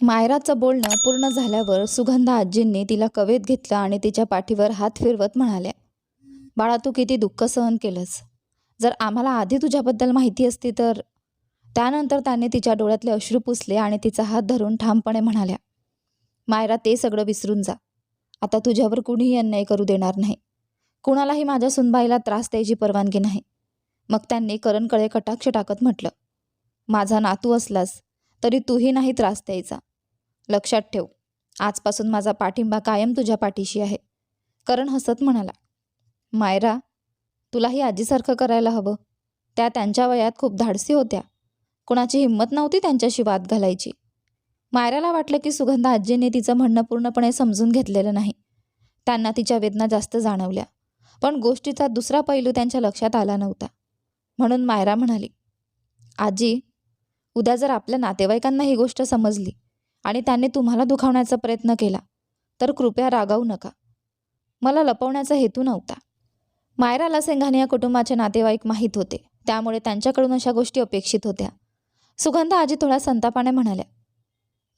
मायराचं बोलणं पूर्ण झाल्यावर सुगंधा आजींनी तिला कवेत घेतलं आणि तिच्या पाठीवर हात फिरवत म्हणाल्या बाळा तू किती दुःख सहन केलंस. जर आम्हाला आधी तुझ्याबद्दल माहिती असती तर त्यानंतर त्याने तिच्या डोळ्यातले अश्रू पुसले आणि तिचा हात धरून ठामपणे म्हणाल्या मायरा ते सगळं विसरून जा. आता तुझ्यावर कुणीही अन्याय करू देणार नाही. कुणालाही माझ्या सुनबाईला त्रास द्यायची परवानगी नाही मग त्यांनी करणकडे कटाक्ष टाकत म्हटलं माझा नातू असलास तरी तूही नाही त्रास द्यायचा. लक्षात ठेव. आजपासून माझा पाठिंबा कायम तुझ्या पाठीशी आहे. करण हसत म्हणाला. मायरा तुलाही आजीसारखं करायला हवं. त्या त्यांच्या वयात खूप धाडसी होत्या. कुणाची हिंमत नव्हती त्यांच्याशी वाद घालायची. मायराला वाटलं की सुगंधा आजीने तिचं म्हणणं पूर्णपणे समजून घेतलेलं नाही. त्यांना तिच्या वेदना जास्त जाणवल्या. पण गोष्टीचा दुसरा पैलू त्यांच्या लक्षात आला नव्हता. म्हणून मायरा म्हणाली आजी उद्या जर आपल्या नातेवाईकांना ही गोष्ट समजली आणि त्यांनी तुम्हाला दुखावण्याचा प्रयत्न केला. तर कृपया रागावू नका. मला लपवण्याचा हेतू नव्हता. मायरा लसेंघाने सेंघानिया कुटुंबाचे नातेवाईक माहीत होते. त्यामुळे त्यांच्याकडून अशा गोष्टी अपेक्षित होत्या. सुगंधा आजी थोड्या संतापाने म्हणाल्या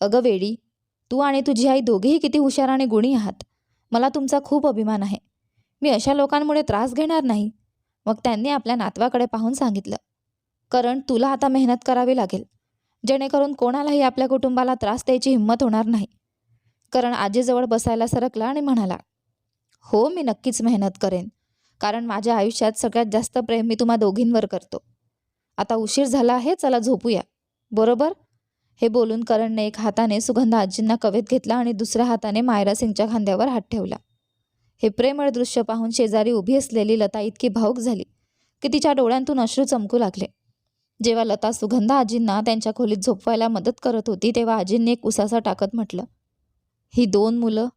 अगं वेडी तू आणि तुझी आई दोघेही किती हुशार आणि गुणी आहात. मला तुमचा खूप अभिमान आहे. मी अशा लोकांमुळे त्रास घेणार नाही. मग त्यांनी आपल्या नातवाकडे पाहून सांगितलं कारण तुला आता मेहनत करावी लागेल. जेणेकरून कोणालाही आपल्या कुटुंबाला त्रास द्यायची हिंमत होणार नाही. करण आजीजवळ बसायला सरकला आणि म्हणाला हो मी नक्कीच मेहनत करेन. कारण माझ्या आयुष्यात सगळ्यात जास्त प्रेम मी तुम्हा दोघींवर करतो. आता उशीर झाला आहे चला झोपूया. बरोबर? हे बोलून करणने एक हाताने सुगंधा आजींना कवेत घेतला आणि दुसऱ्या हाताने मायरा सिंगच्या खांद्यावर हात ठेवला. हे प्रेमळ दृश्य पाहून शेजारी उभी असलेली लता इतकी भाऊक झाली की तिच्या डोळ्यांतून अश्रू चमकू लागले. जेव्हा लता सुगंधा आजींना त्यांच्या खोलीत झोपवायला मदत करत होती तेव्हा आजींनी एक उसासा टाकत म्हटलं ही दोन मुलं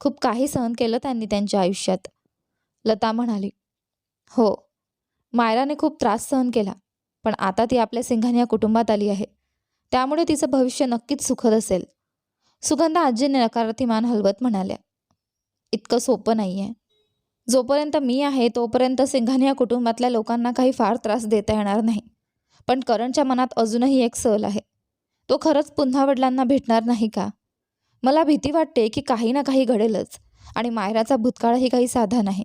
खूप काही सहन केलं त्यांनी त्यांच्या आयुष्यात. लता म्हणाली हो मायराने खूप त्रास सहन केला पण आता ती आपल्या सिंघानिया कुटुंबात आली आहे. त्यामुळे तिचं भविष्य नक्कीच सुखद असेल. सुगंधा आजीने नकारार्थी मान हलवत म्हणाल्या इतकं सोपं नाही आहे जोपर्यंत मी आहे तोपर्यंत सिंघानिया कुटुंबातल्या लोकांना काही फार त्रास देता येणार नाही. पण करणच्या मनात अजूनही एक सल आहे. तो खरंच पुन्हा वडिलांना भेटणार नाही का? मला भीती वाटते की काही ना काही घडेलच आणि मायराचा भूतकाळही काही साधा नाही.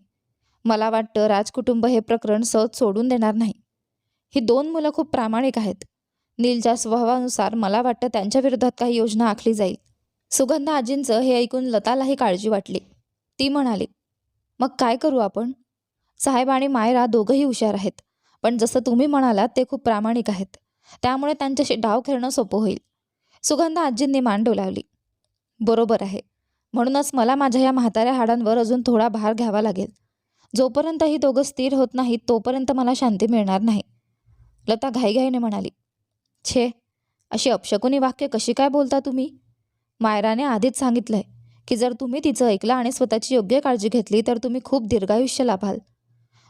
मला वाटतं राजकुटुंब हे प्रकरण सहज सोडून देणार नाही. ही दोन मुलं खूप प्रामाणिक आहेत. नीलच्या स्वभावानुसार मला वाटतं त्यांच्या विरोधात काही योजना आखली जाईल. सुगंधा आजींचं हे ऐकून लतालाही काळजी वाटली. ती म्हणाली मग काय करू आपण? साहेब आणि मायरा दोघंही हुशार आहेत. पण जसं तुम्ही म्हणालात ते खूप प्रामाणिक आहेत. त्यामुळे त्यांच्याशी डाव खेळणं सोपं होईल. सुगंधा आजींनी मान डोलावली बरोबर आहे. म्हणूनच मला माझ्या या म्हाताऱ्या हाडांवर अजून थोडा भार घ्यावा लागेल. जोपर्यंत ही दोघं स्थिर होत नाहीत तोपर्यंत मला शांती मिळणार नाही. लता घाईघाईने म्हणाली छे अशी अपशकुनी वाक्य कशी काय बोलता तुम्ही? मायराने आधीच सांगितलंय की जर तुम्ही तिचं ऐकलं आणि स्वतःची योग्य काळजी घेतली तर तुम्ही खूप दीर्घायुष्य लाभाल.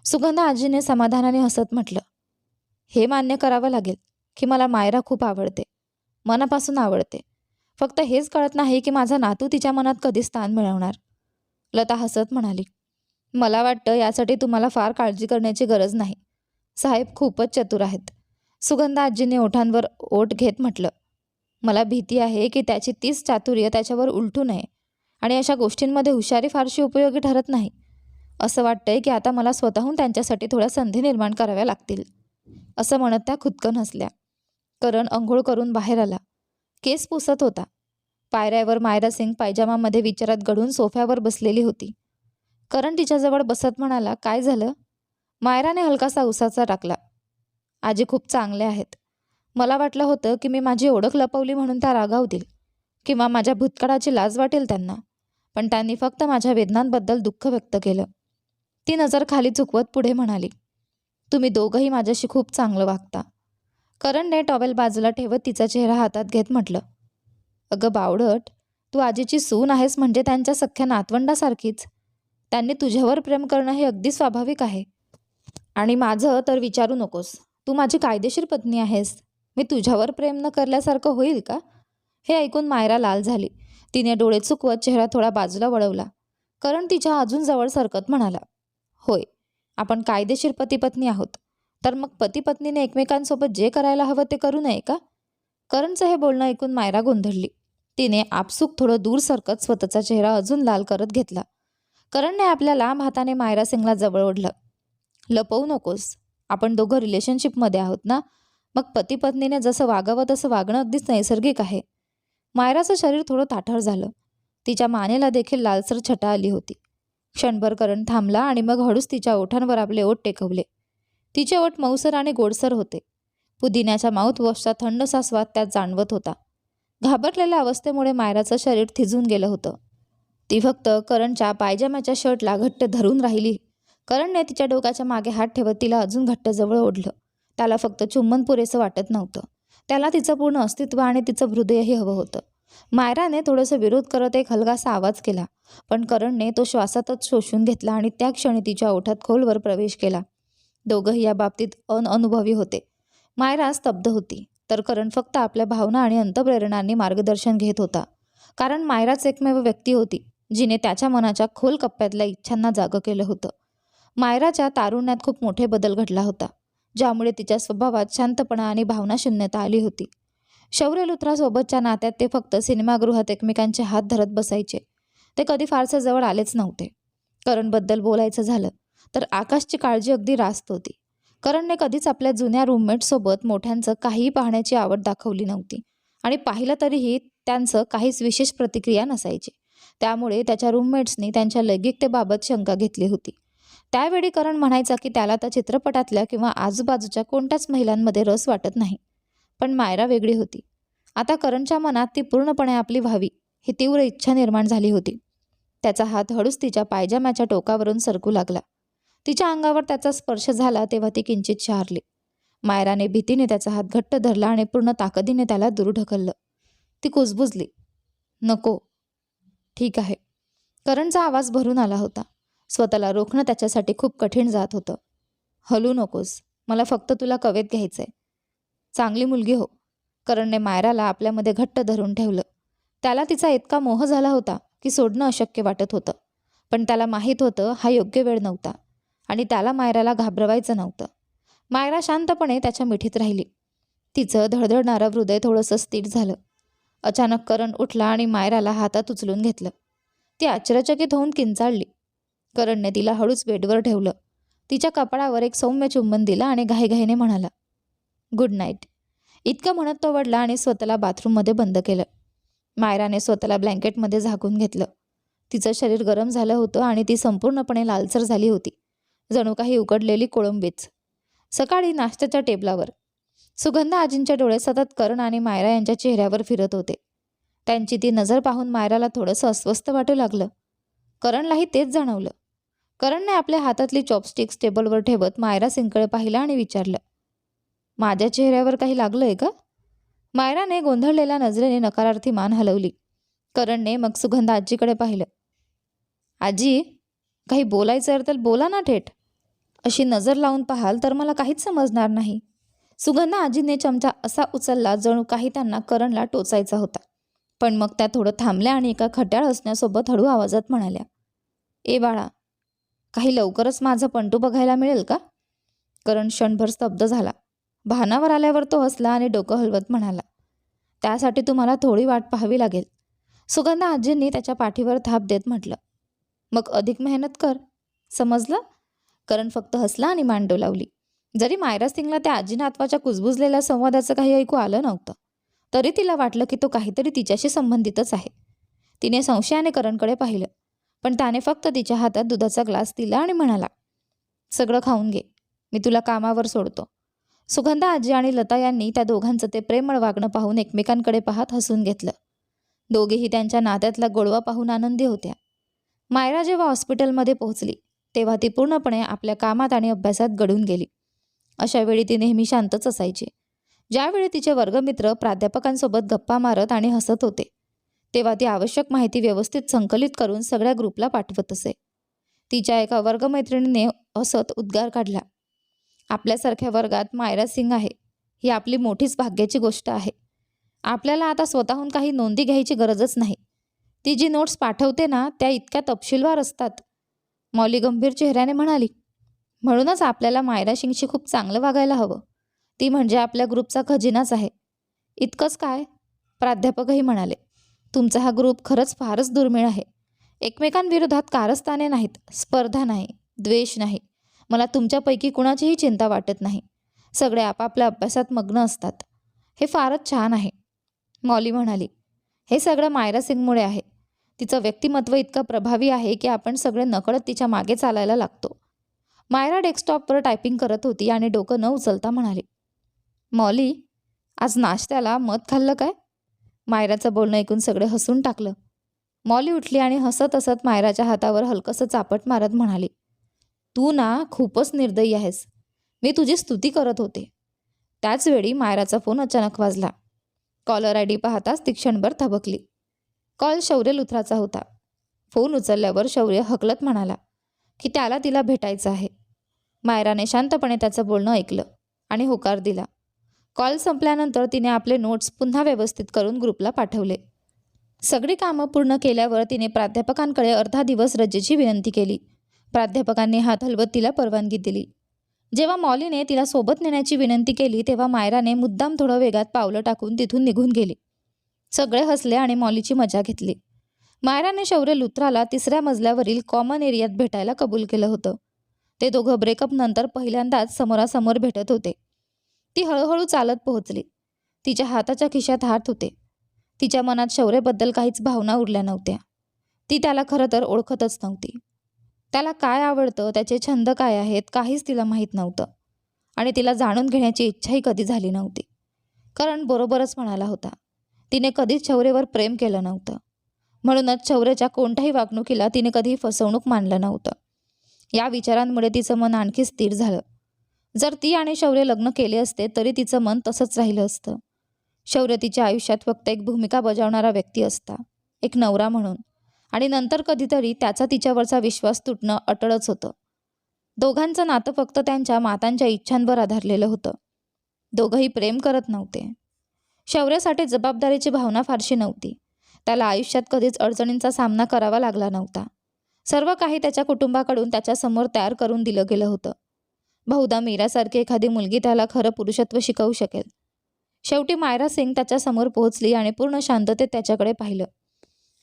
सुगंधा आजीने समाधानाने हसत म्हटलं हे मान्य करावं लागेल की मला मायरा खूप आवडते मनापासून आवडते. फक्त हेच कळत नाही की माझा नातू तिच्या मनात कधी स्थान मिळवणार. लता हसत म्हणाली मला वाटतं यासाठी तुम्हाला फार काळजी करण्याची गरज नाही. साहेब खूपच चतुर आहेत. सुगंधा आजीने ओठांवर ओठ घेत म्हटलं मला भीती आहे की त्याची तीच चातुर्य त्याच्यावर उलटू नये आणि अशा गोष्टींमध्ये हुशारी फारशी उपयोगी ठरत नाही. असं वाटतंय की आता मला स्वतःहून त्यांच्यासाठी थोड्या संधी निर्माण कराव्या लागतील. असं म्हणत त्या खुदकन हसल्या. करण अंघोळ करून बाहेर आला. केस पुसत होता. पायऱ्यावर मायरा सिंग पायजामामध्ये विचारात गढून सोफ्यावर बसलेली होती. करण तिच्याजवळ बसत म्हणाला काय झालं? मायराने हलकासा उसाचा टाकला आजी खूप चांगले आहेत. मला वाटलं होतं की मी माझी ओळख लपवली म्हणून त्या रागावतील किंवा माझ्या भूतकाळाची लाज वाटेल त्यांना. पण त्यांनी फक्त माझ्या वेदनांबद्दल दुःख व्यक्त केलं. ती नजर खाली चुकवत पुढे म्हणाली तुम्ही दोघंही माझ्याशी खूप चांगलं वागता. करणने टॉवेल बाजूला ठेवत तिचा चेहरा हातात घेत म्हटलं अगं बावडट तू आजीची सून आहेस म्हणजे त्यांच्या सख्या नातवंडासारखीच. त्यांनी तुझ्यावर प्रेम करणं हे अगदी स्वाभाविक आहे. आणि माझं तर विचारू नकोस. तू माझी कायदेशीर पत्नी आहेस. मी तुझ्यावर प्रेम न करल्यासारखं होईल का? हे ऐकून मायरा लाल झाली. तिने डोळे चुकवत चेहरा थोडा बाजूला वळवला. करण तिच्या अजून जवळ सरकत म्हणाला होय आपण कायदेशीर पती पत्नी आहोत. तर मग पती पत्नीने एकमेकांसोबत जे करायला हवं ते करू नये का? करणचं हे बोलणं ऐकून मायरा गोंधळली. तिने आपसूक थोडं दूर सरकत स्वतःचा चेहरा अजून लाल करत घेतला. करणने आपल्या लांब हाताने मायरा सिंगला जवळ ओढलं. लपवू नकोस आपण दोघं रिलेशनशिपमध्ये आहोत ना? मग पती पत्नीने जसं वागावं तसं वागणं अगदीच नैसर्गिक आहे. मायराचं शरीर थोडं ताठर झालं. तिच्या मानेला देखील लालसर छटा आली होती. क्षणभर करण थांबला आणि मग हळूच तिच्या ओठांवर आपले ओठ टेकवले. तिचे ओठ मऊसर आणि गोडसर होते. पुदिन्याच्या माउथवॉशचा थंडसा स्वाद त्यात जाणवत होता. घाबरलेल्या अवस्थेमुळे मायराचं शरीर थिजून गेलं होतं. ती फक्त करणच्या पायजाम्याच्या शर्टला घट्ट धरून राहिली. करणने तिच्या डोक्याच्या मागे हात ठेवत तिला अजून घट्ट जवळ ओढलं. त्याला फक्त चुंबन पुरेसं वाटत नव्हतं. त्याला तिचं पूर्ण अस्तित्व आणि तिचं हृदयही हवं होतं. मायराने थोडंसं विरोध करत एक हलगासा आवाज केला. पण करणने तो श्वासातच शोषून घेतला आणि त्या क्षणी तिच्या ओठात खोलवर प्रवेश केला. दोघंही या बाबतीत अनअनुभवी होते. मायरा स्तब्ध होती तर करण फक्त आपल्या भावना आणि अंतप्रेरणांनी मार्गदर्शन घेत होता. कारण मायराच एकमेव व्यक्ती होती जिने त्याच्या मनाच्या खोल कप्प्यातल्या इच्छांना जागं केलं होतं. मायराच्या तारुण्यात खूप मोठे बदल घडला होता ज्यामुळे तिच्या स्वभावात शांतपणा आणि भावनाशून्यता आली होती. शौर्यलुत्रासोबतच्या नात्यात ते फक्त सिनेमागृहात एकमेकांचे हात धरत बसायचे. ते कधी फारसे जवळ आलेच नव्हते. करणबद्दल बोलायचं झालं तर आकाशची काळजी अगदी रास्त होती. करणने कधीच आपल्या जुन्या रूममेटसोबत मोठ्यांचं काहीही पाहण्याची आवड दाखवली नव्हती आणि पाहिलं तरीही त्यांचं काहीच विशेष प्रतिक्रिया नसायची. त्यामुळे त्याच्या रूममेट्सनी त्यांच्या लैंगिकतेबाबत शंका घेतली होती. त्यावेळी करण म्हणायचा की त्याला त्या चित्रपटातल्या किंवा आजूबाजूच्या कोणत्याच महिलांमध्ये रस वाटत नाही. पण मायरा वेगळी होती. आता करणच्या मनात ती पूर्णपणे आपली व्हावी ही तीव्र इच्छा निर्माण झाली होती. त्याचा हात हळूच तिच्या पायजाम्याच्या टोकावरून सरकू लागला. तिच्या अंगावर त्याचा स्पर्श झाला तेव्हा ती किंचित शहारली. मायराने भीतीने त्याचा हात घट्ट धरला आणि पूर्ण ताकदीने त्याला दूर ढकललं. ती कुजबुजली. नको. ठीक आहे. करणचा आवाज भरून आला होता. स्वतःला रोखणं त्याच्यासाठी खूप कठीण जात होतं. हलू नकोस. मला फक्त तुला कवेत घ्यायचंय. चांगली मुलगी हो. करणने मायराला आपल्यामध्ये घट्ट धरून ठेवलं. त्याला तिचा इतका मोह झाला होता की सोडणं अशक्य वाटत होतं. पण त्याला माहीत होतं हा योग्य वेळ नव्हता आणि त्याला मायराला घाबरवायचं नव्हतं. मायरा शांतपणे त्याच्या मिठीत राहिली. तिचं धडधडणारं हृदय थोडंसं स्थिर झालं. अचानक करण उठला आणि मायराला हातात उचलून घेतलं. ती आश्चर्यचकित होऊन किंचाळली. करणने तिला हळूच बेडवर ठेवलं. तिच्या कपाळावर एक सौम्य चुंबन दिलं आणि घाईघाईने म्हणाला गुड नाईट. इतकं म्हणत तो वडला आणि स्वतःला बाथरूममध्ये बंद केलं. मायराने स्वतःला ब्लँकेटमध्ये झाकून घेतलं. तिचं शरीर गरम झालं होतं आणि ती संपूर्णपणे लालसर झाली होती. जणू काही उकडलेली कोळंबीच. सकाळी नाश्त्याच्या टेबलावर. सुगंधा आजींचे डोळे सतत करण आणि मायरा यांच्या चेहऱ्यावर फिरत होते. त्यांची ती नजर पाहून मायराला थोडंसं अस्वस्थ वाटू लागलं. करणलाही तेच जाणवलं. करणने आपल्या हातातली चॉपस्टिक्स टेबलवर ठेवत मायरा सिंगकडे पाहिलं आणि विचारलं माझ्या चेहऱ्यावर काही लागलं आहे का? मायराने गोंधळलेल्या नजरेने नकारार्थी मान हलवली. करणने मग सुगंधा आजीकडे पाहिलं. आजी काही बोलायचं आहे तर बोला ना थेट अशी नजर लावून पाहाल तर मला काहीच समजणार नाही. सुगंधा आजीने चमचा असा उचलला जणू काही त्यांना करणला टोचायचा होता. पण मग त्या थोडं थांबल्या आणि एका खट्याळ हसण्यासोबत हळू आवाजात म्हणाल्या ए बाळा काही लवकरच माझं पंटू बघायला मिळेल का? करण क्षणभर स्तब्ध झाला. भानावर आल्यावर तो हसला आणि डोकं हलवत म्हणाला त्यासाठी तुम्हाला थोडी वाट पाहावी लागेल. सुगंधा आजींनी त्याच्या पाठीवर थाप देत म्हटलं मग अधिक मेहनत कर. समजलं? करण फक्त हसला आणि मांडव लावली. जरी मायरा सिंगला त्या आजी नातवाच्या कुजबुजलेल्या संवादाचं काही ऐकू आलं नव्हतं तरी तिला वाटलं की तो काहीतरी तिच्याशी संबंधितच आहे. तिने संशयाने करणकडे पाहिलं पण त्याने फक्त तिच्या हातात दुधाचा ग्लास दिला आणि म्हणाला सगळं खाऊन घे. मी तुला कामावर सोडतो. सुगंधा आजी आणि लता यांनी त्या दोघांचं ते प्रेमळ वागणं पाहून एकमेकांकडे पाहत हसून घेतलं. दोघेही त्यांच्या नात्यातला गोडवा पाहून आनंदी होत्या. मायरा जेव्हा हॉस्पिटलमध्ये पोहोचली तेव्हा ती पूर्णपणे आपल्या कामात आणि अभ्यासात गडून गेली. अशावेळी ती नेहमी शांतच असायची. ज्यावेळी तिचे वर्गमित्र प्राध्यापकांसोबत गप्पा मारत आणि हसत होते तेव्हा ती आवश्यक माहिती व्यवस्थित संकलित करून सगळ्या ग्रुपला पाठवत असे. तिच्या एका वर्गमैत्रिणीने हसत उद्गार काढला. आपल्यासारख्या वर्गात मायरा सिंग आहे. ही आपली मोठीच भाग्याची गोष्ट आहे. आपल्याला आता स्वतःहून काही नोंदी घ्यायची गरजच नाही. ती जी नोट्स पाठवते ना त्या इतक्या तपशीलवार असतात. मौली गंभीर चेहऱ्याने म्हणाली म्हणूनच आपल्याला मायरा सिंगशी खूप चांगलं वागायला हवं. ती म्हणजे आपल्या ग्रुपचा खजिनाच आहे. इतकंच काय? प्राध्यापकही म्हणाले तुमचा हा ग्रुप खरंच फारच दुर्मिळ आहे. एकमेकांविरोधात कारस्थाने नाहीत स्पर्धा नाही द्वेष नाही. मला तुमच्यापैकी कुणाचीही चिंता वाटत नाही. सगळे आपापल्या अभ्यासात मग्न असतात. हे फारच छान आहे. मॉली म्हणाली हे सगळं मायरा सिंगमुळे आहे. तिचं व्यक्तिमत्व इतकं प्रभावी आहे की आपण सगळे नकळत तिच्यामागे चालायला लागतो. मायरा डेस्कटॉपवर टायपिंग करत होती आणि डोकं न उचलता म्हणाली मॉली आज नाश्त्याला मध खाल्लं काय? मायराचं बोलणं ऐकून सगळे हसून टाकलं. मॉली उठली आणि हसत हसत मायराच्या हातावर हलकंसं चापट मारत म्हणाली तू ना खूपच निर्दयी आहेस. मी तुझी स्तुती करत होते. त्याचवेळी मायराचा फोन अचानक वाजला. कॉलर आय डी पाहताच ती क्षणभर थबकली. कॉल शौर्य लुथराचा होता. फोन उचलल्यावर शौर्य हकलत म्हणाला की त्याला तिला भेटायचं आहे. मायराने शांतपणे त्याचं बोलणं ऐकलं आणि होकार दिला. कॉल संपल्यानंतर तिने आपले नोट्स पुन्हा व्यवस्थित करून ग्रुपला पाठवले. सगळी कामं पूर्ण केल्यावर तिने प्राध्यापकांकडे अर्धा दिवस रजेची विनंती केली. प्राध्यापकांनी हात हलवत तिला परवानगी दिली. जेव्हा मॉलीने तिला सोबत नेण्याची विनंती केली तेव्हा मायराने मुद्दाम थोडं वेगात पावलं टाकून तिथून निघून गेली. सगळे हसले आणि मॉलीची मजा घेतली. मायराने शौर्य लुत्राला तिसऱ्या मजल्यावरील कॉमन एरियात भेटायला कबूल केलं होतं. ते दोघं ब्रेकअप नंतर पहिल्यांदाच समोरासमोर भेटत होते. ती हळूहळू चालत पोहोचली. तिच्या हाताच्या खिशात हात होते. तिच्या मनात शौर्यबद्दल काहीच भावना उरल्या नव्हत्या. ती त्याला खरं तर ओळखतच नव्हती. त्याला काय आवडतं? त्याचे छंद काय आहेत? काहीच तिला माहीत नव्हतं. आणि तिला जाणून घेण्याची इच्छाही कधी झाली नव्हती. कारण बरोबरच म्हणाला होता. तिने कधीच छवरेवर प्रेम केलं नव्हतं. म्हणूनच छवरेच्या कोणत्याही वागणुकीला तिने कधी फसवणूक मानलं नव्हतं. या विचारांमुळे तिचं मन आणखी स्थिर झालं. जर ती आणि शौर्य लग्न केले असते तरी तिचं मन तसंच राहिलं असतं. शौर्य तिच्या आयुष्यात फक्त एक भूमिका बजावणारा व्यक्ती असता. एक नवरा म्हणून. आणि नंतर कधीतरी त्याचा तिच्यावरचा विश्वास तुटणं अटळच होतं. दोघांचं नातं फक्त त्यांच्या मातांच्या इच्छांवर आधारलेलं होतं. दोघंही प्रेम करत नव्हते. शौर्यासाठी जबाबदारीची भावना फारशी नव्हती. त्याला आयुष्यात कधीच अडचणींचा सामना करावा लागला नव्हता. सर्व काही त्याच्या कुटुंबाकडून त्याच्यासमोर तयार करून दिलं गेलं होतं. बहुधा मीरासारखी एखादी मुलगी त्याला खरं पुरुषत्व शिकवू शकेल. शेवटी मायरा सिंग त्याच्यासमोर पोहोचली आणि पूर्ण शांततेत त्याच्याकडे पाहिलं.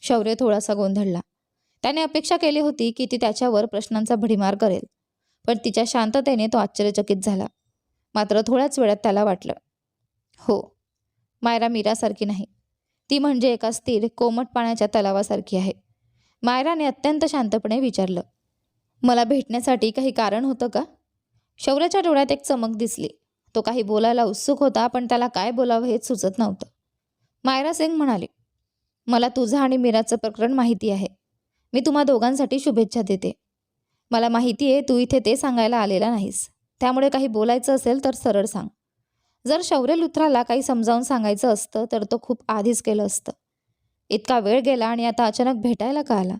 शौर्य थोडासा गोंधळला. त्याने अपेक्षा केली होती की ती त्याच्यावर प्रश्नांचा भडीमार करेल पण तिच्या शांततेने तो आश्चर्यचकित झाला. मात्र थोड्याच वेळात त्याला वाटलं हो मायरा मीरासारखी नाही. ती म्हणजे एका स्थिर कोमट पाण्याच्या तलावासारखी आहे. मायराने अत्यंत शांतपणे विचारलं मला भेटण्यासाठी काही कारण होतं का? शौर्याच्या डोळ्यात एक चमक दिसली. तो काही बोलायला उत्सुक होता पण त्याला काय बोलावं हेच सुचत नव्हतं. मायरा सिंग म्हणाली मला तुझं आणि मीराचं प्रकरण माहिती आहे. मी तुम्हा दोघांसाठी शुभेच्छा देते. मला माहिती आहे तू इथे ते सांगायला आलेला नाहीस. त्यामुळे काही बोलायचं असेल तर सरळ सांग. जर शौर्य लुथराला काही समजावून सांगायचं असतं तर तो खूप आधीच केलं असतं. इतका वेळ गेला आणि आता अचानक भेटायला का आला?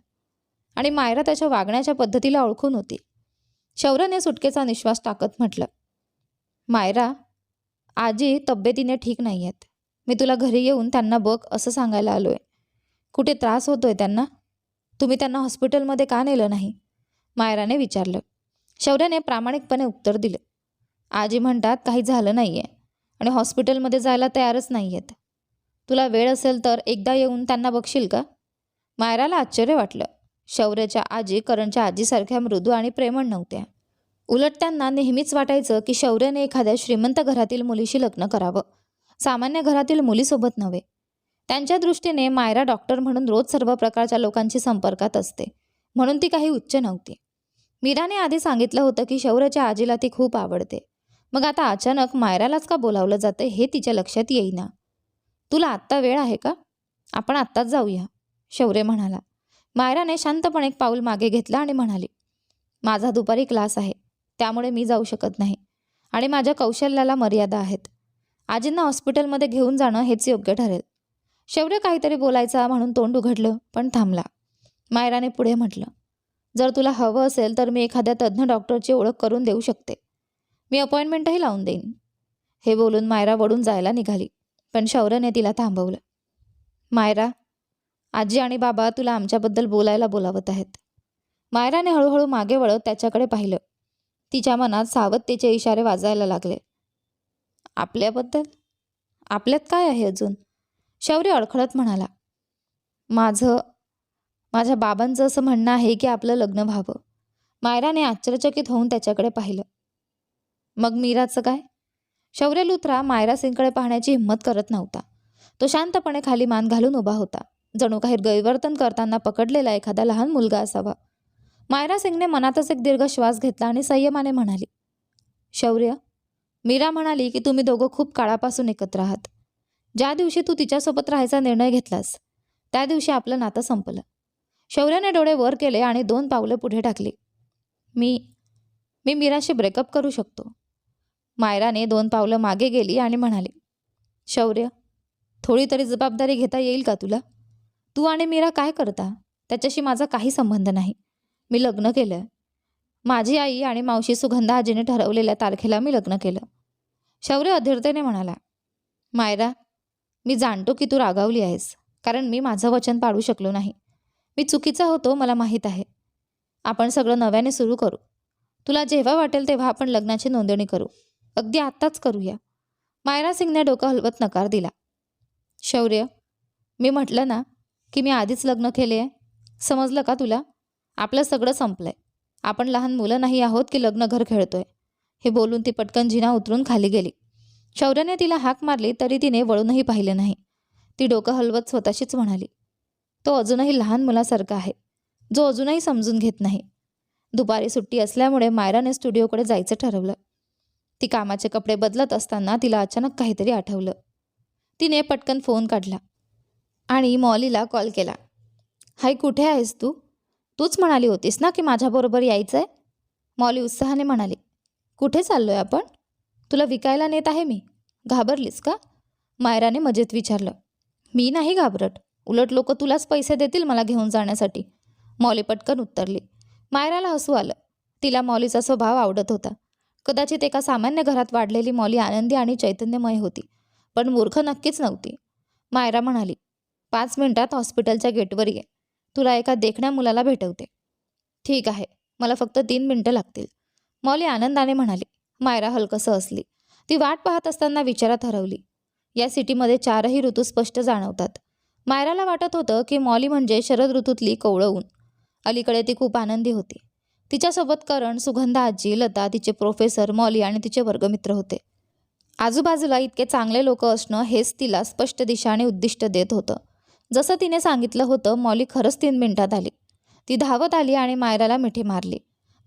आणि मायरा त्याच्या वागण्याच्या पद्धतीला ओळखून होती. शौर्यने सुटकेचा निश्वास टाकत म्हटलं मायरा आजी तब्येतीने ठीक नाही आहेत मी तुला घरी येऊन त्यांना बघ असं सांगायला आलो आहे कुठे त्रास होतोय त्यांना? तुम्ही त्यांना हॉस्पिटलमध्ये का नेलं नाही? मायराने विचारलं. शौर्याने प्रामाणिकपणे उत्तर दिलं. आजी म्हणतात काही झालं नाही आहे आणि हॉस्पिटलमध्ये जायला तयारच नाही आहेत तुला वेळ असेल तर एकदा येऊन त्यांना बघशील का? मायराला आश्चर्य वाटलं. शौर्याच्या आजी करणच्या आजीसारख्या मृदू आणि प्रेमळ नव्हत्या. उलट त्यांना नेहमीच वाटायचं की शौर्याने एखाद्या श्रीमंत घरातील मुलीशी लग्न करावं. सामान्य घरातील मुलीसोबत नव्हे. त्यांच्या दृष्टीने मायरा डॉक्टर म्हणून रोज सर्व प्रकारच्या लोकांशी संपर्कात असते. म्हणून ती काही उच्च नव्हती. मीराने आधी सांगितलं होतं की शौर्याच्या आजीला ती खूप आवडते. मग आता अचानक मायरालाच का बोलावलं जातं हे तिच्या लक्षात येईना. तुला आत्ता वेळ आहे का? आपण आत्ताच जाऊया शौर्य म्हणाला. मायराने शांतपणे एक पाऊल मागे घेतला आणि म्हणाली माझा दुपारी क्लास आहे त्यामुळे मी जाऊ शकत नाही. आणि माझ्या कौशल्याला मर्यादा आहेत. आजींना हॉस्पिटलमध्ये घेऊन जाणं हेच योग्य ठरेल. शौर्य काहीतरी बोलायचा म्हणून तोंड उघडलं पण थांबला. मायराने पुढे म्हटलं जर तुला हवं असेल तर मी एखाद्या तज्ज्ञ डॉक्टरची ओळख करून देऊ शकते. मी अपॉइंटमेंटही लावून देईन. हे बोलून मायरा वडून जायला निघाली पण शौर्यने तिला थांबवलं. मायरा आजी आणि बाबा तुला आमच्याबद्दल बोलायला बोलावत आहेत. मायराने हळूहळू मागे वळत त्याच्याकडे पाहिलं. तिच्या मनात सावधतेचे इशारे वाजायला लागले. आपल्याबद्दल? आपल्यात काय आहे अजून? शौर्य अडखळत म्हणाला माझं माझ्या बाबांचं असं म्हणणं आहे की आपलं लग्न व्हावं. मायराने आश्चर्यचकित होऊन त्याच्याकडे पाहिलं. मग मीराचं काय? शौर्य लुथरा मायरा सिंगकडे पाहण्याची हिंमत करत नव्हता. तो शांतपणे खाली मान घालून उभा होता. जणू काही गैरवर्तन करताना पकडलेला एखादा लहान मुलगा असावा. मायरा सिंगने मनातच एक दीर्घ श्वास घेतला आणि संयमाने म्हणाली शौर्य मीरा म्हणाली की तुम्ही दोघं खूप काळापासून एकत्र आहात. ज्या दिवशी तू तिच्यासोबत राहायचा निर्णय घेतलास त्या दिवशी आपलं नातं संपलं. शौर्याने डोळे वर केले आणि दोन पावलं पुढे टाकली. मी मी मीराशी ब्रेकअप करू शकतो. मायराने दोन पावलं मागे गेली आणि म्हणाली शौर्य थोडी तरी जबाबदारी घेता येईल का तुला? तू आणि मीरा काय करता? त्याच्याशी माझा काही संबंध नाही. मी लग्न केलं माझी आई आणि मावशी सुगंधा आजीने ठरवलेल्या तारखेला मी लग्न केलं. शौर्य अधीरतेने म्हणाला मायरा मी जाणतो की तू रागावली आहेस कारण मी माझं वचन पाळू शकलो नाही. मी चुकीचा होतो मला माहीत आहे. आपण सगळं नव्याने सुरू करू. तुला जेव्हा वाटेल तेव्हा आपण लग्नाची नोंदणी करू. अगदी आत्ताच करूया. मायरा सिंगने डोकं हलवत नकार दिला. शौर्य मी म्हटलं ना की मी आधीच लग्न केले आहे समजलं का तुला? आपलं सगळं संपलंय. आपण लहान मुलं नाही आहोत की लग्न घर खेळतोय. हे बोलून ती पटकन जिना उतरून खाली गेली. शौर्याने तिला हाक मारली तरी तिने वळूनही पाहिले नाही. ती डोकं हलवत स्वतःशीच म्हणाली तो अजूनही लहान मुलासारखा आहे. जो अजूनही समजून घेत नाही. दुपारी सुट्टी असल्यामुळे मायराने स्टुडिओकडे जायचं ठरवलं. ती कामाचे कपडे बदलत असताना तिला अचानक काहीतरी आठवलं. तिने पटकन फोन काढला आणि मॉलीला कॉल केला. हाय कुठे आहेस तू? तूच म्हणाली होतीस ना की माझ्याबरोबर यायचं आहे मॉली उत्साहाने म्हणाली. कुठे चाललो आहे आपण? तुला विकायला नेत आहे मी? घाबरलीस का? मायराने मजेत विचारलं. मी नाही घाबरट उलट लोक तुलाच पैसे देतील मला घेऊन जाण्यासाठी. मॉली पटकन उत्तरली. मायराला हसू आलं. तिला मॉलीचा स्वभाव आवडत होता. कदाचित एका सामान्य घरात वाढलेली मॉली आनंदी आणि चैतन्यमय होती पण मूर्ख नक्कीच नव्हती. मायरा म्हणाली पाच मिनिटात हॉस्पिटलच्या गेटवर ये. तुला एका देखण्या मुलाला भेटवते. ठीक आहे. मला फक्त तीन मिनटं लागतील. मॉली आनंदाने म्हणाली मायरा हलकसं असली ती वाट पाहत असताना विचारात हरवली या सिटीमध्ये चारही ऋतू स्पष्ट जाणवतात. मायराला वाटत होतं की मॉली म्हणजे शरद ऋतूतली कोवळवून अलीकडे ती खूप आनंदी होती. तिच्यासोबत करण सुगंधा आजी लता तिचे प्रोफेसर मॉली आणि तिचे वर्गमित्र होते. आजूबाजूला इतके चांगले लोक असणं हेच तिला स्पष्ट दिशा आणि उद्दिष्ट देत होतं. जसं तिने सांगितलं होतं मॉली खरंच तीन मिनिटात आली. ती धावत आली आणि मायराला मिठी मारली.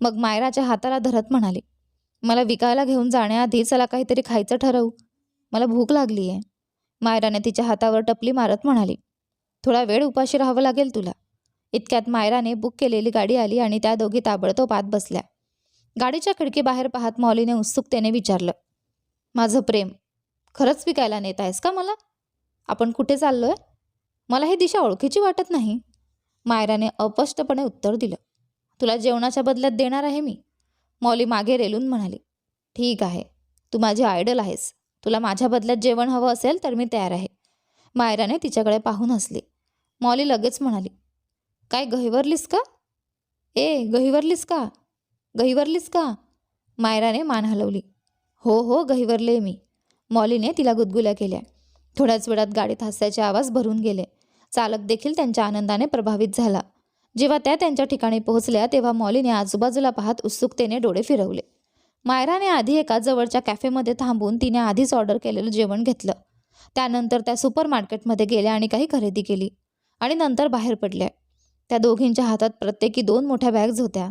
मग मायराच्या हाताला धरत म्हणाली मला विकायला घेऊन जाण्याआधी चला काहीतरी खायचं ठरवू. मला भूक लागली आहे मायराने तिच्या हातावर टपली मारत म्हणाली थोडा वेळ उपाशी राहावं लागेल तुला. इतक्यात मायराने बुक केलेली गाडी आली आणि त्या दोघी ताबडतोब आत बसल्या. गाडीच्या खिडकीबाहेर पाहत मौलीने उत्सुकतेने विचारलं माझं प्रेम खरंच विकायला नेत आहेस का मला? आपण कुठे चाललो आहे मला ही दिशा ओळखीची वाटत नाही. मायराने अस्पष्टपणे उत्तर दिलं तुला जेवणाच्या बदल्यात देणार आहे मी. मॉली मागे रेलून म्हणाली ठीक आहे तू माझी आयडल आहेस. तुला माझ्या बदल्यात जेवण हवं असेल तर मी तयार आहे. मायराने तिच्याकडे पाहून हसली. मॉली लगेच म्हणाली काय गहिवरलीस का? ए गहिवरलीस का? गहिवरलीस का? मायराने मान हलवली. हो हो गहिवरले मी. मॉलीने तिला गुदगुल्या केल्या. थोड्याच वेळात गाडीत हास्याचे आवाज भरून गेले. चालक देखील त्यांच्या आनंदाने प्रभावित झाला. जेव्हा त्या त्यांच्या ठिकाणी पोहोचल्या तेव्हा मॉलीने आजूबाजूला पाहत उत्सुकतेने डोळे फिरवले. मायराने आधी एका जवळच्या कॅफेमध्ये थांबून तिने आधीच ऑर्डर केलेलं जेवण घेतलं. त्यानंतर त्या सुपर मार्केटमध्ये गेल्या आणि काही खरेदी केली आणि नंतर बाहेर पडल्या. त्या दोघींच्या हातात प्रत्येकी दोन मोठ्या बॅग्ज होत्या.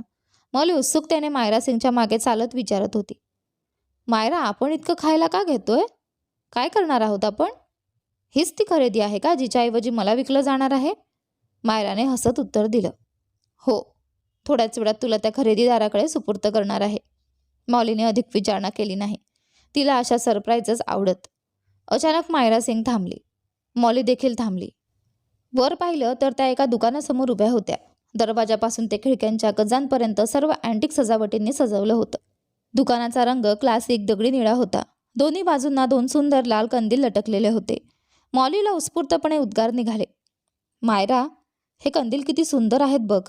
मॉली उत्सुकतेने मायरा सिंगच्या मागे चालत विचारत होती. मायरा आपण इतकं खायला का घेतोय? काय करणार आहोत आपण? हीच ती खरेदी आहे का जिच्याऐवजी मला विकलं जाणार आहे? मायराने हसत उत्तर दिलं. हो थोड्याच वेळात तुला त्या खरेदीदाराकडे सुपूर्त करणार आहे. मॉलीने अधिक विचारणा केली नाही. तिला अशा सरप्राईजच आवडत. अचानक मायरा सिंग थांबली. मॉली देखील थांबली. वर पाहिलं तर त्या एका दुकानासमोर उभ्या होत्या. दरवाजापासून ते खिडक्यांच्या गजांपर्यंत सर्व अँटिक सजावटींनी सजवलं होतं. दुकानाचा रंग क्लासिक दगडी निळा होता. दोन्ही बाजूंना दोन सुंदर लाल कंदील लटकलेले होते. मॉलीला उत्स्फूर्तपणे उद्गार निघाले. मायरा हे कंदील किती सुंदर आहेत बघ.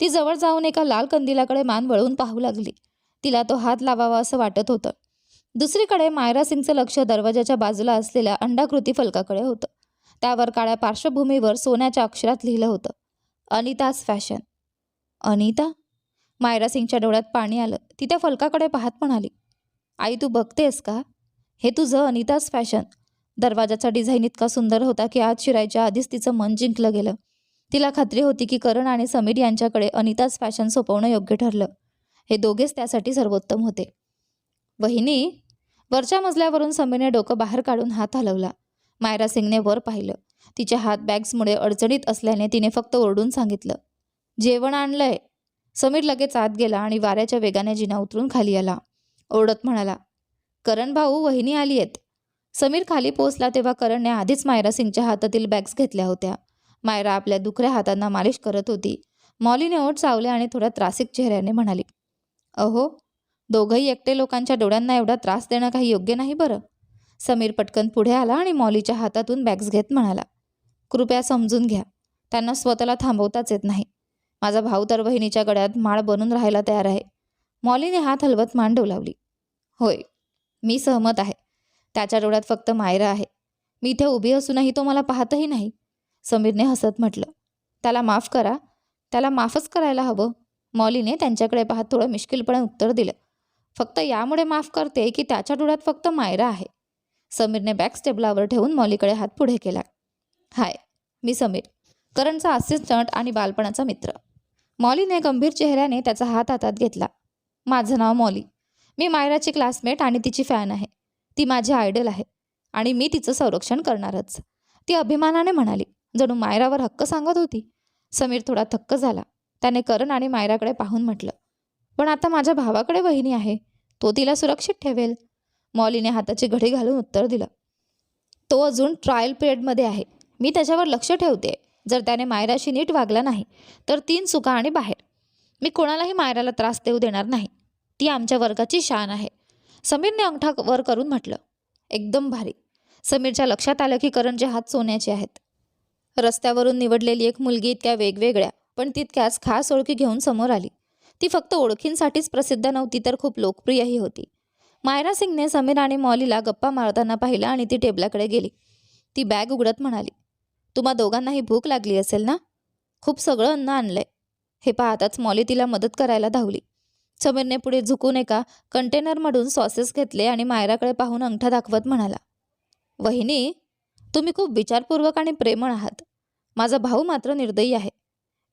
ती जवळ जाऊन एका लाल कंदिलाकडे मान वळवून पाहू लागली. तिला तो हात लावावा असं वाटत होतं. दुसरीकडे मायरा सिंगचं लक्ष दरवाजाच्या बाजूला असलेल्या अंडाकृती फलकाकडे होतं. त्यावर काळ्या पार्श्वभूमीवर सोन्याच्या अक्षरात लिहिलं होतं. अनिताज फॅशन. अनिता? मायरा सिंगच्या डोळ्यात पाणी आलं. ती त्या फलकाकडे पाहत म्हणाली आई तू बघतेस का? हे तुझं अनिताज फॅशन. दरवाजाचा डिझाईन इतका सुंदर होता की आज शिरायच्या आधीच तिचं मन जिंकलं गेलं. तिला खात्री होती की करण आणि समीर यांच्याकडे अनिताच फॅशन सोपवणं योग्य ठरलं. हे दोघेच त्यासाठी सर्वोत्तम होते. वहिनी वरच्या मजल्यावरून समीरने डोकं बाहेर काढून हात हलवला. मायरा सिंगने वर पाहिलं. तिच्या हात बॅग्समुळे अडचणीत असल्याने तिने फक्त ओरडून सांगितलं जेवण आणलंय. समीर लगेच आत गेला आणि वाऱ्याच्या वेगाने जिना उतरून खाली आला. ओरडत म्हणाला करण भाऊ वहिनी आली आहेत. समीर खाली पोहोचला तेव्हा करणने आधीच मायरा सिंगच्या हातातील बॅग्स घेतल्या होत्या. मायरा आपल्या दुखऱ्या हातांना मालिश करत होती. मॉलीने ओठ चावले आणि थोड्या त्रासिक चेहऱ्याने म्हणाली अहो दोघंही एकटे लोकांच्या डोळ्यांना एवढा त्रास देणं काही योग्य नाही बरं. समीर पटकन पुढे आला आणि मॉलीच्या हातातून बॅग्स घेत म्हणाला कृपया समजून घ्या त्यांना स्वतःला थांबवताच येत नाही. माझा भाऊ तर बहिणीच्या गळ्यात माळ बनून राहायला तयार आहे. मॉलीने हात हलवत मान डोलावली होय मी सहमत आहे. त्याच्या डोळ्यात फक्त मायरा आहे. मी इथे उभी असूनही तो मला पाहतही नाही. समीरने हसत म्हटलं त्याला माफ करा. त्याला माफच करायला हवं. मॉलीने त्यांच्याकडे पाहत थोडं मिश्किलपणे उत्तर दिलं फक्त यामुळे माफ करते की त्याच्या डोळ्यात फक्त मायरा आहे. समीरने बॅक टेबलावर ठेवून मॉलीकडे हात पुढे केला हाय मी समीर करणचा असिस्टंट आणि बालपणाचा मित्र. मॉलीने गंभीर चेहऱ्याने त्याचा हात हातात घेतला माझं नाव मॉली. मी मायराची क्लासमेट आणि तिची फॅन आहे. ती माझी आयडल आहे आणि मी तिचं संरक्षण करणारच. ती अभिमानाने म्हणाली जणू मायरावर हक्क सांगत होती. समीर थोडा थक्क झाला. त्याने करण आणि मायराकडे पाहून म्हटलं पण आता माझ्या भावाकडे वहिनी आहे. तो तिला सुरक्षित ठेवेल. मॉलीने हाताची घडी घालून उत्तर दिलं तो अजून ट्रायल पिरियडमध्ये आहे. मी त्याच्यावर लक्ष ठेवते. जर त्याने मायराशी नीट वागला नाही तर तीन चुका आणि बाहेर. मी कोणालाही मायराला त्रास देऊ देणार नाही. ती आमच्या वर्गाची शान आहे. समीरने अंगठा वर करून म्हटलं एकदम भारी. समीरच्या लक्षात आलं की करणचे हात सोन्याचे आहेत रस्त्यावरून निवडलेली एक मुलगी इतक्या वेगवेगळ्या पण तितक्याच खास ओळखी घेऊन समोर आली. ती फक्त ओळखींसाठीच प्रसिद्ध नव्हती तर खूप लोकप्रियही होती. मायरा सिंगने समीर आणि मॉलीला गप्पा मारताना पाहिलं आणि ती टेबलाकडे गेली. ती बॅग उघडत म्हणाली तुम्हा दोघांनाही भूक लागली असेल ना? खूप सगळं अन्न आणलंय. हे पाहताच मॉली तिला मदत करायला धावली. समीरने पुढे झुकून एका कंटेनरमधून सॉसेस घेतले आणि मायराकडे पाहून अंगठा दाखवत म्हणाला वहिनी तुम्ही खूप विचारपूर्वक आणि प्रेमळ आहात. माझा भाऊ मात्र निर्दयी आहे.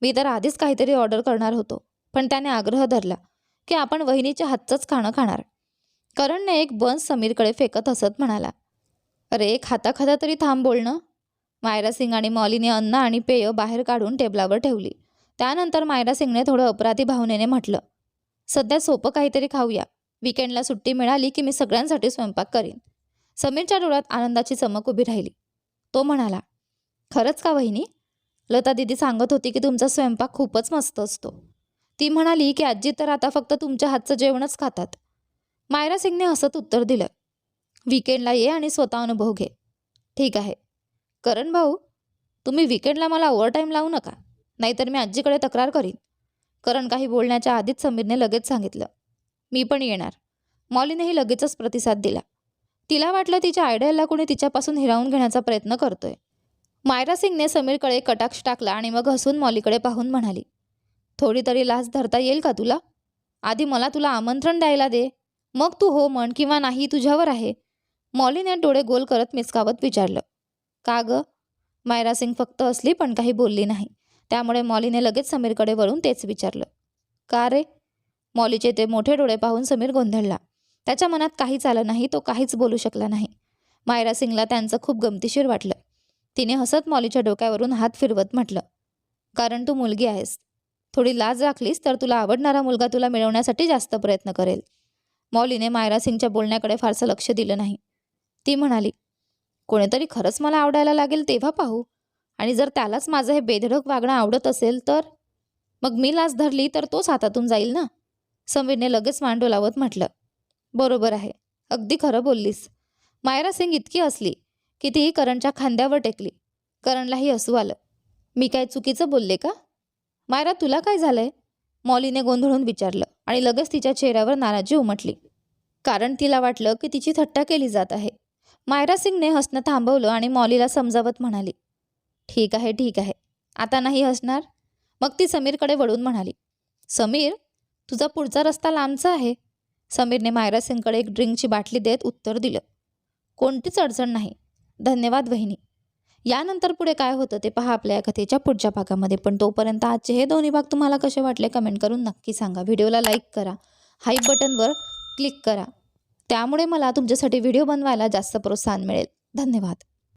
मी तर आधीच काहीतरी ऑर्डर करणार होतो पण त्याने आग्रह धरला की आपण वहिनीच्या हातचंच खाणं खाणार. करणने एक बन्स समीरकडे फेकत हसत म्हणाला अरे खाता खाता तरी थांब बोलणं. मायरा सिंग आणि मॉलीने अन्न आणि पेय बाहेर काढून टेबलावर ठेवली. त्यानंतर मायरा सिंगने थोडं अपराधी भावनेने म्हटलं सध्या सोपं काहीतरी खाऊया. विकेंडला सुट्टी मिळाली की मी सगळ्यांसाठी स्वयंपाक करीन. समीरच्या डोळ्यात आनंदाची चमक उभी राहिली. तो म्हणाला खरंच का वहिनी? लता दिदी सांगत होती की तुमचा स्वयंपाक खूपच मस्त असतो. ती म्हणाली की आजी तर आता फक्त तुमच्या हातचं जेवणच खातात. मायरा सिंगने हसत उत्तर दिलं विकेंडला ये आणि स्वतः अनुभव घे. ठीक आहे. करण भाऊ तुम्ही विकेंडला मला ओव्हरटाईम लावू नका नाहीतर मी आजीकडे तक्रार करीन. करण काही बोलण्याच्या आधीच समीरने लगेच सांगितलं मी पण येणार. मॉलीनेही लगेचच प्रतिसाद दिला. तिला वाटलं तिच्या आयडियाला कोणी तिच्यापासून हिरावून घेण्याचा प्रयत्न करतोय. मायरा सिंगने समीरकडे कटाक्ष टाकला आणि मग हसून मॉलीकडे पाहून म्हणाली थोडी तरी लाच धरता येईल का तुला? आधी मला तुला आमंत्रण द्यायला दे. मग तू हो म्हण किंवा नाही तुझ्यावर आहे. मॉलीने डोळे गोल करत मिसकावत विचारलं का ग? मायरा सिंग फक्त असली पण काही बोलली नाही. त्यामुळे मॉलीने लगेच समीरकडे वळून तेच विचारलं का रे? मॉलीचे ते मोठे डोळे पाहून समीर गोंधळला. त्याच्या मनात काहीच आलं नाही तो काहीच बोलू शकला नाही. मायरा सिंगला त्यांचं खूप गमतीशीर वाटलं. तिने हसत मॉलीच्या डोक्यावरून हात फिरवत म्हटलं कारण तू मुलगी आहेस. थोडी लाज राखलीस तर तुला आवडणारा मुलगा तुला मिळवण्यासाठी जास्त प्रयत्न करेल. मॉलीने मायरा सिंगच्या बोलण्याकडे फारसं लक्ष दिलं नाही. ती म्हणाली कोणीतरी खरंच मला आवडायला लागेल तेव्हा पाहू. आणि जर त्यालाच माझं हे बेधडक वागणं आवडत असेल तर? मग मी लाच धरली तर तोच हातातून जाईल ना? समीरने लगेच मांडो डोलावत म्हटलं बरोबर आहे. अगदी खरं बोललीस. मायरा सिंग इतकी असली की तीही करणच्या खांद्यावर टेकली करणलाही हसू आलं. मी काय चुकीचं बोलले का? मायरा तुला काय झालंय? मॉलीने गोंधळून विचारलं आणि लगेच तिच्या चेहऱ्यावर नाराजी उमटली. कारण तिला वाटलं की तिची थट्टा केली जात आहे. मायरा सिंगने हसणं थांबवलं आणि मॉलीला समजावत म्हणाली ठीक आहे ठीक आहे. आता नाही हसणार? मग ती समीरकडे वळून म्हणाली समीर तुझा पुढचा रस्ता लांबचा आहे. समीरने मायरा सिंगकडे एक ड्रिंकची बाटली देत उत्तर दिलं. कोणतीच अडचण नाही. धन्यवाद वहिनी. यानंतर पुढे काय होतं ते पहा आपल्या या कथेच्या पुढच्या भागामध्ये. पण तोपर्यंत आजचे हे दोन्ही भाग तुम्हाला कसे वाटले कमेंट करून नक्की सांगा. व्हिडिओला लाईक करा. हाईप बटनवर क्लिक करा. त्यामुळे मला तुमच्यासाठी व्हिडिओ बनवायला जास्त प्रोत्साहन मिळेल. धन्यवाद.